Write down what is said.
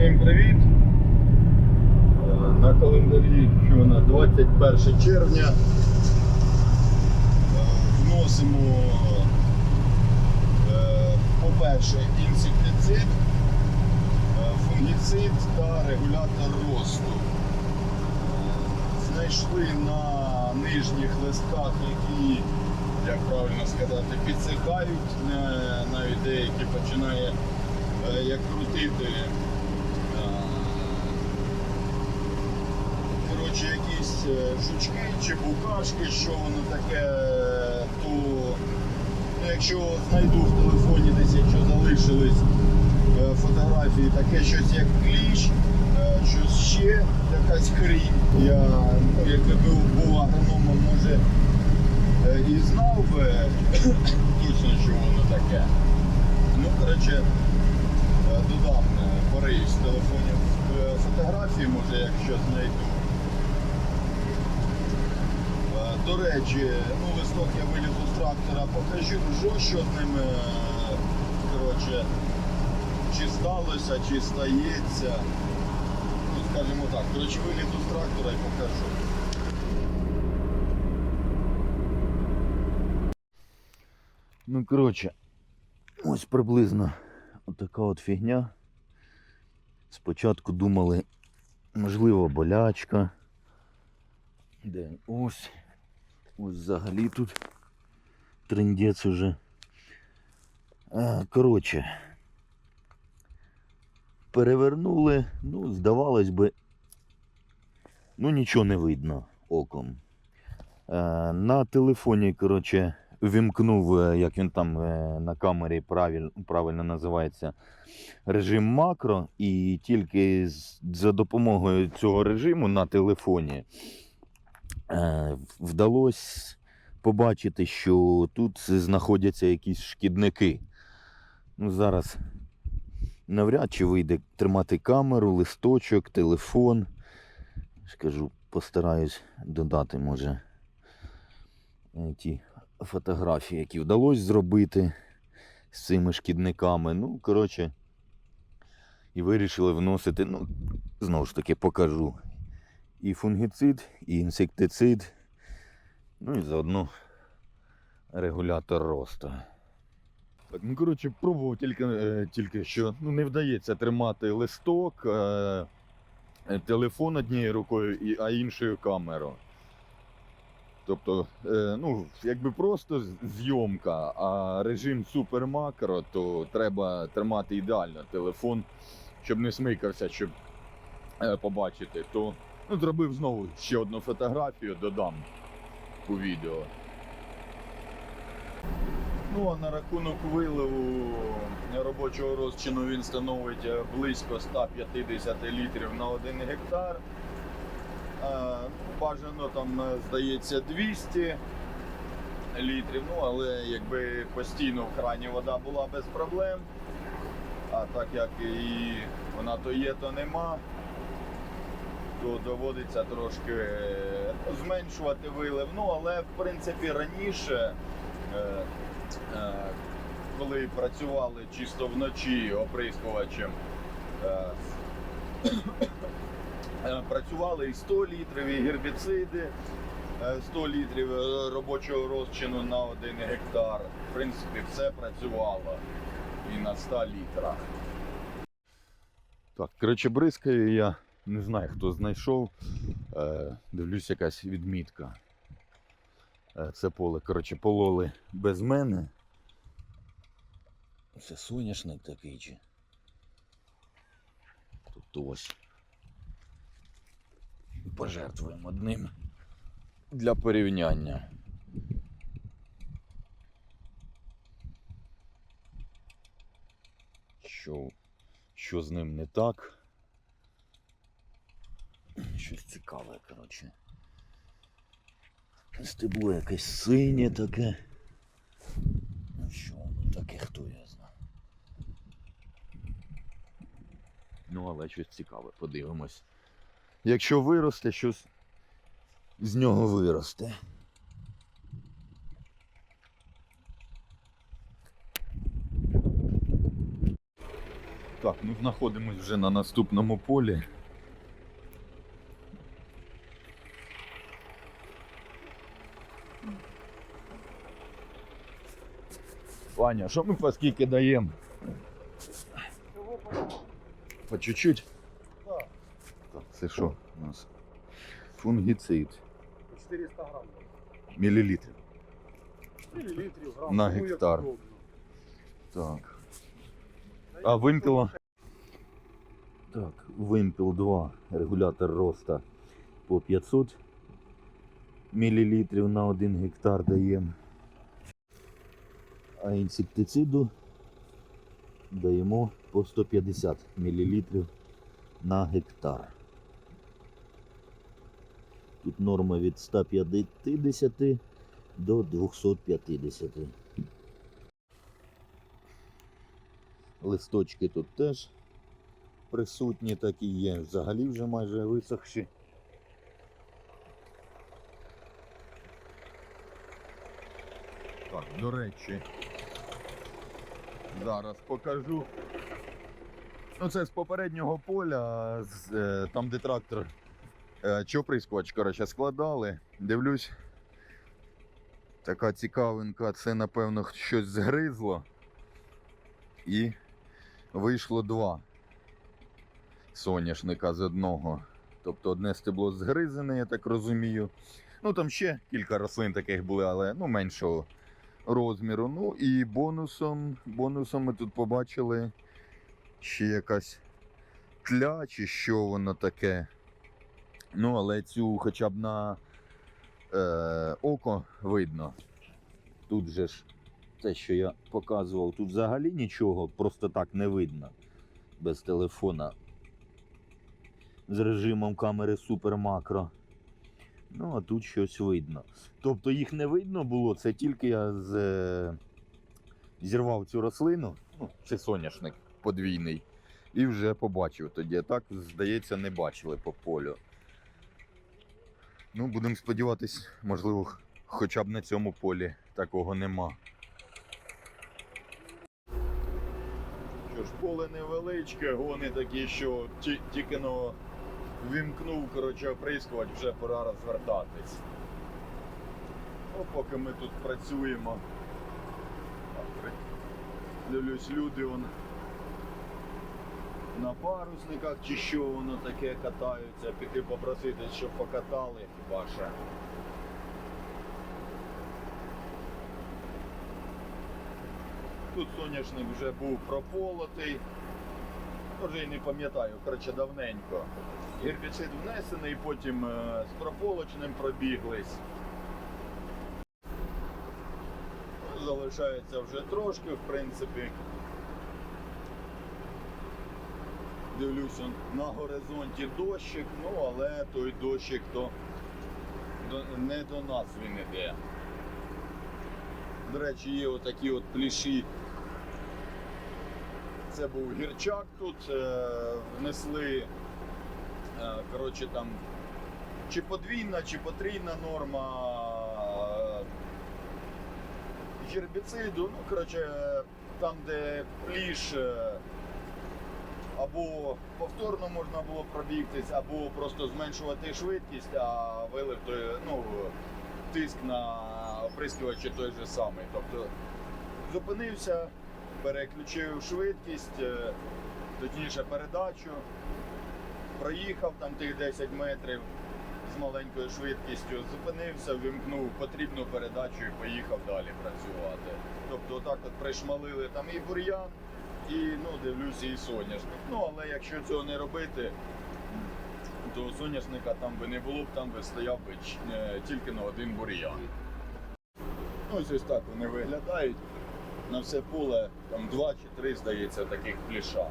Всім привіт! Е, На календарі на 21 червня Е, вносимо, е, по-перше, інсектицид, фунгіцид та регулятор росту. Знайшли на нижніх листках, які, як правильно сказати, підсихають, навіть деякі починає як крутити. е, Коротше, якісь е, жучки чи букашки, що воно таке, то ну, якщо знайду в телефоні десь, якщо залишились е, фотографії, таке щось як кліщ, е, щось ще, якась хрінь. Я, якби був, агрономом, може е, і знав би точно, що воно таке. Ну, коротше, е, додам е, порись з телефонів е, фотографії, може, якщо знайду. Е, До речі, ну листок я вилізу з трактора, покажу, що з ним, е, коротше, чи сталося, чи стається. Ну, скажімо так, коротше, вилізу з трактора і покажу. Ну, коротше, ось приблизно отака от фігня. Спочатку думали, можливо, болячка. Де? Ось. Ось взагалі тут трендець уже. Коротше. Перевернули, ну, здавалось би, ну нічого не видно оком. На телефоні, коротше, вімкнув, е, як він там е, на камері правиль, правильно називається, режим макро, і тільки за допомогою цього режиму на телефоні вдалося побачити, що тут знаходяться якісь шкідники. Ну, зараз навряд чи вийде тримати камеру, листочок, телефон. Скажу, постараюсь додати, може, е, ті фотографії, які вдалося зробити з цими шкідниками. Ну, коротше, і вирішили вносити, ну, знову ж таки, покажу і фунгіцид, і інсектицид, ну і заодно регулятор росту. Так, ну коротше, пробував тільки, е, тільки що ну, не вдається тримати листок, е, е, телефон однією рукою, а іншою камеру. Тобто, ну, якби просто зйомка, а режим супермакро, то треба тримати ідеально телефон, щоб не смикався, щоб побачити. То зробив знову ще одну фотографію, додам у відео. Ну, а на рахунок виливу робочого розчину він становить близько 150 літрів на 1 гектар. Е, Бажано там, е, здається, 200 літрів. Ну, але якби постійно в крані вода була без проблем. А так як і вона то є, то нема, то доводиться трошки е, зменшувати вилив. Ну, але в принципі раніше. е, Е, коли працювали чисто вночі оприскувачем, працювали і 100 літрів, і гербіциди, е, 100 літрів робочого розчину на 1 гектар. В принципі, все працювало і на 100 літрах. Так, коротше, бризкаю я, не знаю, хто знайшов. Е, Дивлюсь, якась відмітка. Е, Це поле, коротше, пололи без мене. Це соняшник такий чи. Тут ось. Пожертвуємо одним для порівняння. Що, що з ним не так? Щось цікаве, коротше. Стебло якесь синє таке. Ну що воно таке, хто я знаю. Ну, але щось цікаве, подивимось. Якщо виросте, щось з нього виросте. Так, ну знаходимось вже на наступному полі. Ваня, що ми по скільки даємо? По чуть-чуть? Так. Так, це що у нас? Фунгіцид. 400 грамм. Мілілітрів. Миллилитрів, грамм. На ну, гектар. Так. А вимпіла? Так, вимпіл 2, регулятор роста по 500 мл на 1 гектар даємо. А інсектициду даємо по 150 мл на гектар. Тут норма від 150 до 250. Листочки тут теж присутні, такі є. Взагалі вже майже висохші. Так, до речі, зараз покажу. Ну, це з попереднього поля, з, е, там де трактор е, чоприскоч, коротше, складали. Дивлюсь. Така цікавинка, це напевно щось згризло. І вийшло два соняшника з одного. Тобто одне стебло згризене, я так розумію. Ну там ще кілька рослин таких були, але ну, меншого розміру. Ну і бонусом, бонусом ми тут побачили ще якась тля, чи що воно таке. Ну, але цю хоча б на е, око видно. Тут же ж те, що я показував, тут взагалі нічого просто так не видно без телефона. З режимом камери супер макро. Ну, а тут щось видно. Тобто їх не видно було, це тільки я з... е, зірвав цю рослину, ну, це соняшник подвійний, і вже побачив тоді. Так, здається, не бачили по полю. Ну, будемо сподіватись, можливо, хоча б на цьому полі такого нема. Що ж, поле невеличке, гони такі, що ті- тільки но вімкнув, коротше, оприскувач, вже пора розвертатись. Ну, поки ми тут працюємо. Дивлюсь, люди вон на парусниках чи що воно таке катаються, піти попросити, щоб покатали хіба ще. Тут соняшник вже був прополотий. Вже й не пам'ятаю, коротше, давненько. Гербіцид внесений, потім е, з прополочним пробіглись. Залишається вже трошки, в принципі. Дивлюся, на горизонті дощик, ну але той дощик то не до нас він іде. До речі, є отакі от пліші. Це був гірчак тут, е, внесли, е, коротше там, чи подвійна, чи потрійна норма е, гербіциду. Ну, коротше, там, де пліш, е, або повторно можна було пробігтись, або просто зменшувати швидкість, а вилив той, ну, тиск на оприскувачі той же самий. Тобто зупинився, переключив швидкість, е, точніше передачу, проїхав там тих 10 метрів з маленькою швидкістю, зупинився, вимкнув потрібну передачу і поїхав далі працювати. Тобто отак от пришмалили там і бур'ян, і ну, дивлюся, і соняшник. Ну, але якщо цього не робити, то соняшника там би не було б, там би стояв би е, тільки на один бур'ян. Ну, ось ось так вони виглядають. На все поле там два чи три, здається, таких пліша.